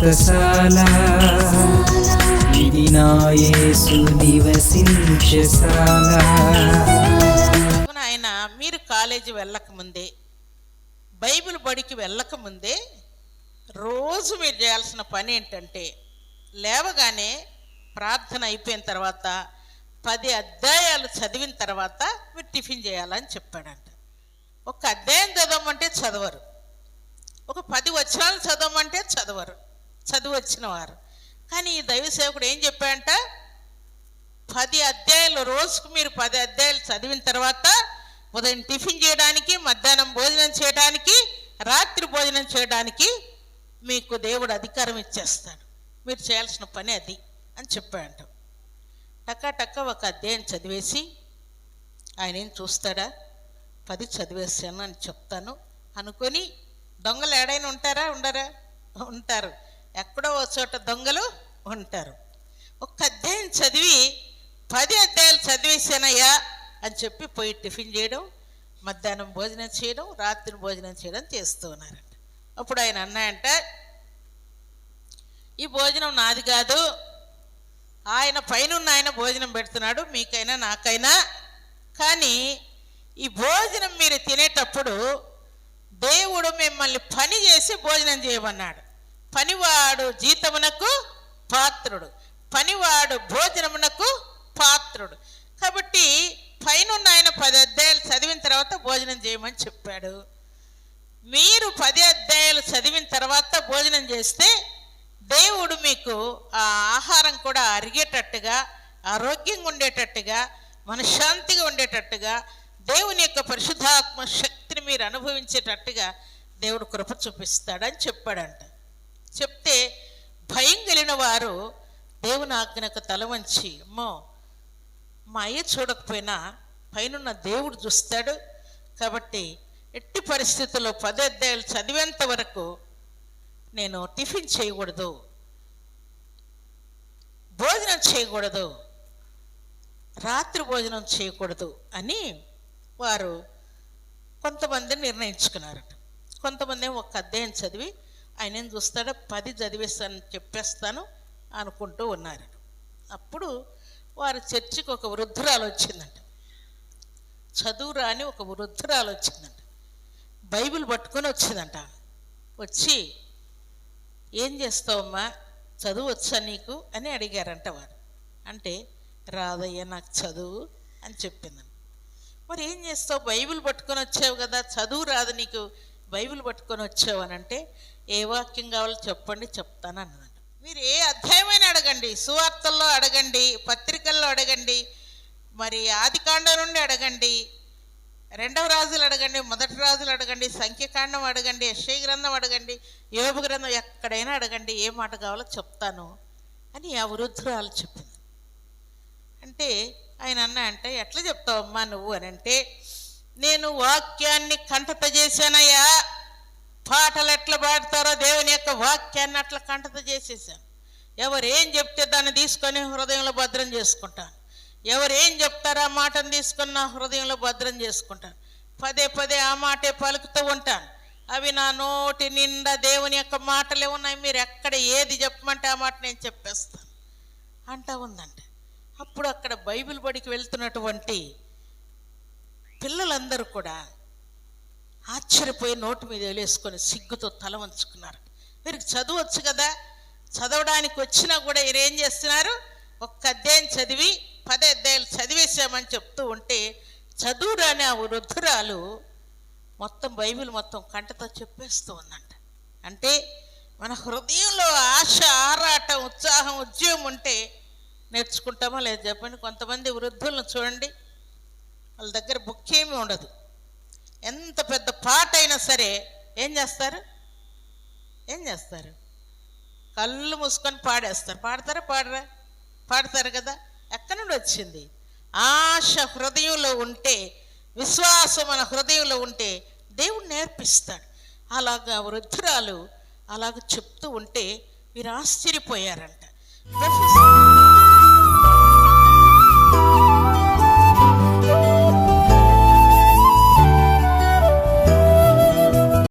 వ్రతశాల ఇది నివసించశాల ఆయన మీరు కాలేజీ వెళ్ళక ముందే బైబిల్ బడికి వెళ్ళక ముందే రోజు మీరు చేయాల్సిన పని ఏంటంటే లేవగానే ప్రార్థన అయిపోయిన తర్వాత పది అధ్యాయాలు చదివిన తర్వాత మీరు టిఫిన్ చేయాలని చెప్పాడంట. ఒక అధ్యాయం చదవమంటే చదవరు. ఒక పది వచనాలు చదవమంటే చదవరు. చదువు వచ్చిన వారు. కానీ ఈ దైవ సేవకుడు ఏం చెప్పాడంట? పది అధ్యాయులు రోజుకు మీరు పది అధ్యాయులు చదివిన తర్వాత ఉదయం టిఫిన్ చేయడానికి మధ్యాహ్నం భోజనం చేయడానికి రాత్రి భోజనం చేయడానికి మీకు దేవుడు అధికారం ఇచ్చేస్తాడు. మీరు చేయాల్సిన పని అది అని చెప్పాడు టక్క టక్క ఒక అధ్యాయం చదివేసి ఆయన ఏం చూస్తాడా? పది చదివేసాను అని చెప్తాను అనుకొని దొంగలు ఏడైనా ఉంటారా? ఉండరా? ఉంటారు. ఎక్కడో ఒక చోట దొంగలు ఉంటారు. ఒక్క అధ్యాయం చదివి పది అధ్యాయాలు చదివేసానయ్యా అని చెప్పి పోయి టిఫిన్ చేయడం మధ్యాహ్నం భోజనం చేయడం రాత్రి భోజనం చేయడం చేస్తూ ఉన్నారంట. అప్పుడు ఆయన అన్నాయంట ఈ భోజనం నాది కాదు. ఆయన పైనున్న ఆయన భోజనం పెడుతున్నాడు మీకైనా నాకైనా. కానీ ఈ భోజనం మీరు తినేటప్పుడు దేవుడు మిమ్మల్ని పని చేసి భోజనం చేయమన్నాడు. పనివాడు జీతమునకు పాత్రుడు. పనివాడు భోజనమునకు పాత్రుడు. కాబట్టి పైనున్న ఆయన పది అధ్యాయులు చదివిన తర్వాత భోజనం చేయమని చెప్పాడు. మీరు పది అధ్యాయాలు చదివిన తర్వాత భోజనం చేస్తే దేవుడు మీకు ఆ ఆహారం కూడా అరిగేటట్టుగా ఆరోగ్యంగా ఉండేటట్టుగా మనశ్శాంతిగా ఉండేటట్టుగా దేవుని యొక్క పరిశుద్ధాత్మ శక్తిని మీరు అనుభవించేటట్టుగా దేవుడు కృప చూపిస్తాడని చెప్పాడంట. చెప్తే భయం కలిగిన వారు దేవుని ఆజ్ఞకు తల వంచి అమ్మో మా అయ్య చూడకపోయినా పైనున్న దేవుడు చూస్తాడు. కాబట్టి ఎట్టి పరిస్థితుల్లో పది అధ్యాయులు చదివేంత వరకు నేను టిఫిన్ చేయకూడదు. భోజనం చేయకూడదు. రాత్రి భోజనం చేయకూడదు అని వారు కొంతమంది నిర్ణయించుకున్నారట. కొంతమంది ఒక అధ్యాయం చదివి ఆయన ఏం చూస్తాడో పది చదివేస్తాను చెప్పేస్తాను అనుకుంటూ ఉన్నారు. అప్పుడు వారి చర్చికి ఒక వృద్ధురాలు వచ్చిందంట. చదువు రాని ఒక వృద్ధురాలు వచ్చిందంట. బైబిల్ పట్టుకొని వచ్చిందంట. వచ్చి ఏం చేస్తావమ్మా? చదువు వచ్చా నీకు? అని అడిగారంట వారు. అంటే రాదయ్య నాకు చదువు అని చెప్పిందండి మరి ఏం చేస్తావు? బైబిల్ పట్టుకొని వచ్చావు కదా చదువు రాదు నీకు. బైబిల్ పట్టుకొని వచ్చావు అని అంటే ఏ వాక్యం కావాలో చెప్పండి చెప్తాను అన్నదంట మీరు ఏ అధ్యాయమైనా అడగండి సువార్తల్లో అడగండి పత్రికల్లో అడగండి మరి ఆదికాండం నుండి అడగండి రెండవ రాజులు అడగండి మొదటి రాజులు అడగండి సంఖ్యకాండం అడగండి యశ్వ గ్రంథం అడగండి యోగ గ్రంథం ఎక్కడైనా అడగండి ఏ మాట కావాలో చెప్తాను అని ఆ వృద్ధురాలు చెప్పింది. అంటే ఆయన అన్న అంటే ఎట్లా చెప్తావమ్మా నువ్వు అని అంటే నేను వాక్యాన్ని కంఠత చేశానయ్యా. పాటలు ఎట్లా పాడతారో దేవుని యొక్క వాక్యాన్ని అట్లా కంటత చేసేసాను. ఎవరు ఏం చెప్తే దాన్ని తీసుకొని హృదయంలో భద్రం చేసుకుంటాను. ఎవరు ఏం చెప్తారో ఆ మాటను తీసుకొని నా హృదయంలో భద్రం చేసుకుంటాను. పదే పదే ఆ మాటే పలుకుతూ ఉంటాను. అవి నా నోటి నిండా దేవుని యొక్క మాటలే ఉన్నాయి. మీరు ఎక్కడ ఏది చెప్పమంటే ఆ మాట నేను చెప్పేస్తాను. అంటా ఉందంట. అప్పుడు అక్కడ బైబిల్ బడికి వెళ్తున్నటువంటి పిల్లలందరూ కూడా ఆశ్చర్యపోయి నోటి మీద వేలేసుకొని సిగ్గుతో తల వంచుకున్నారు. వీరికి చదవచ్చు కదా? చదవడానికి వచ్చినా కూడా వీరు ఏం చేస్తున్నారు? ఒక్క అధ్యాయం చదివి పది అధ్యాయులు చదివేశామని చెప్తూ ఉంటే చదువురాని ఆ వృద్ధురాలు మొత్తం బైబిల్ మొత్తం కంటతో చెప్పేస్తూ ఉందంట. అంటే మన హృదయంలో ఆశ ఆరాటం ఉత్సాహం ఉద్యమం ఉంటే నేర్చుకుంటామో లేదు చెప్పండి? కొంతమంది వృద్ధులను చూడండి వాళ్ళ దగ్గర బుక్ ఏమీ ఉండదు. ఎంత పెద్ద పాట అయినా సరే ఏం చేస్తారు? ఏం చేస్తారు? కళ్ళు మూసుకొని పాడేస్తారు. పాడతారా? పాడరా? పాడతారు కదా. ఎక్కడి నుండి వచ్చింది? ఆశ హృదయంలో ఉంటే విశ్వాసం మన హృదయంలో ఉంటే దేవుడు నేర్పిస్తాడు. అలాగా వృద్ధురాలు అలాగ చెప్తూ ఉంటే మీరు ఆశ్చర్యపోయారంట.